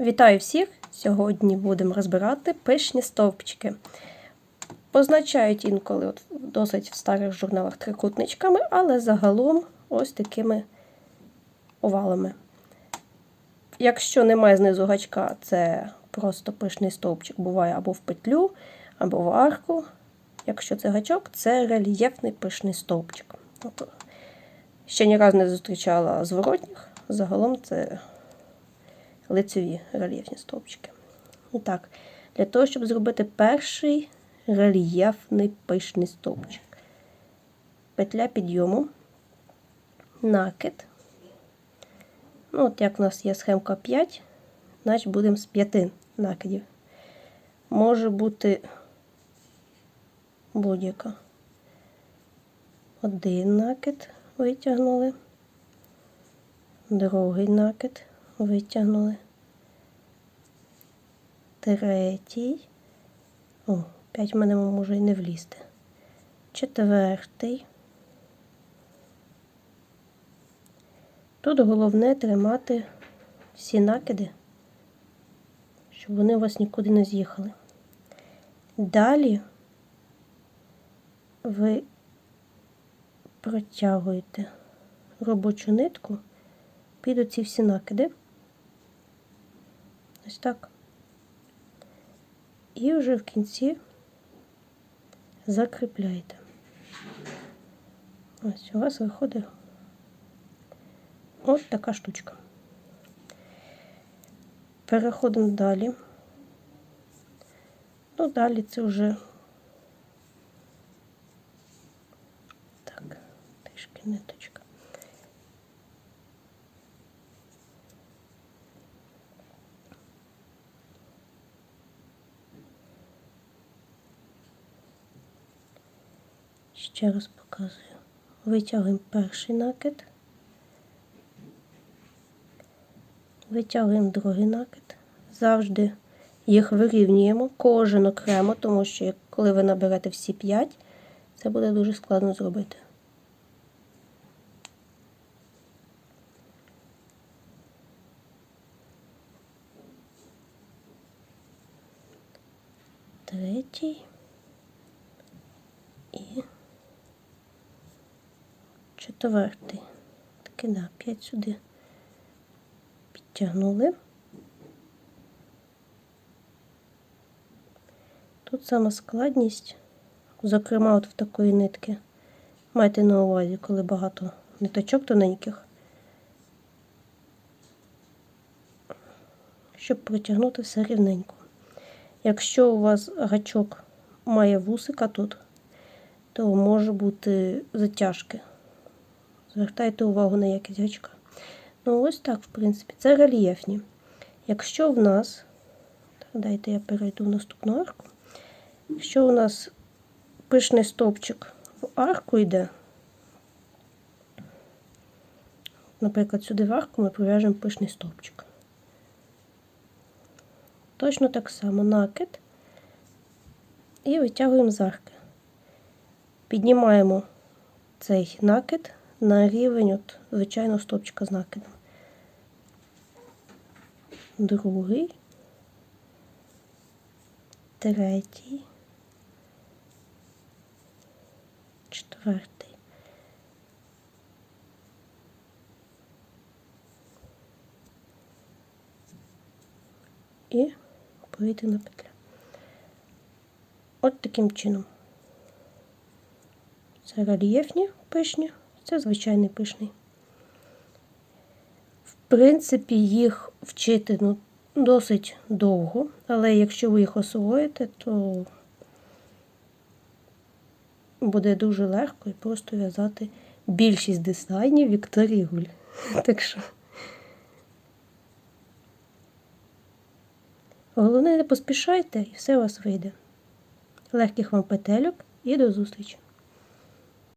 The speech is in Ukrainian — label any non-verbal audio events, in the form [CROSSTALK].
Вітаю всіх! Сьогодні будемо розбирати пишні стовпчики. Позначають інколи от досить в старих журналах трикутничками, але загалом ось такими овалами. Якщо немає знизу гачка, це просто пишний стовпчик буває або в петлю, або в арку. Якщо це гачок, це рельєфний пишний стовпчик. Тобто, ще ні разу не зустрічала зворотніх, загалом це лицеві рельєфні стовпчики. І так, для того, щоб зробити перший рельєфний пишний стовпчик. Петля підйому, накид. Ну, от як у нас є схемка 5, значить будемо з 5 накидів. Може бути будь-яка. Один накид витягнули, другий накид витягнули. Третій. О, п'ять в мене може і не влізти. Четвертий. Тут головне тримати всі накиди, щоб вони у вас нікуди не з'їхали. Далі ви протягуєте робочу нитку під оці всі накиди. Ось так. І вже в кінці закріпляєте. Ось у вас виходить ось така штучка. Переходимо далі. Ну, далі це вже так, трішки ниточка. Ще раз показую. Витягуємо перший накид, витягуємо другий накид. Завжди їх вирівнюємо, кожен окремо, тому що коли ви наберете всі 5, це буде дуже складно зробити. Третій. І четвертий. Таки, да, 5 сюди підтягнули. Тут сама складність, зокрема, от в такої нитки. Майте на увазі, коли багато ниточок тоненьких, щоб протягнути все рівненько. Якщо у вас гачок має вусика тут, то може бути затяжки. Звертайте увагу на якість гачка. Ну, ось так, в принципі, це рельєфні. Якщо в нас, так, дайте я перейду в наступну арку. Якщо у нас пишний стовпчик в арку йде, наприклад, сюди в арку ми прив'яжемо пишний стовпчик. Точно так само накид і витягуємо з арки. Піднімаємо цей накид на рівень от звичайного стовпчика з накидом. Другий, третій, четвертий. І повітряна петля. От таким чином. Це рельєфні пишні, це звичайний пишний. В принципі, їх вчити ну, досить довго, але якщо ви їх освоїте, то буде дуже легко і просто в'язати більшість дизайнів Вікторії Гуль. [LAUGHS] Так що. Головне, не поспішайте і все у вас вийде. Легких вам петельок і до зустрічі!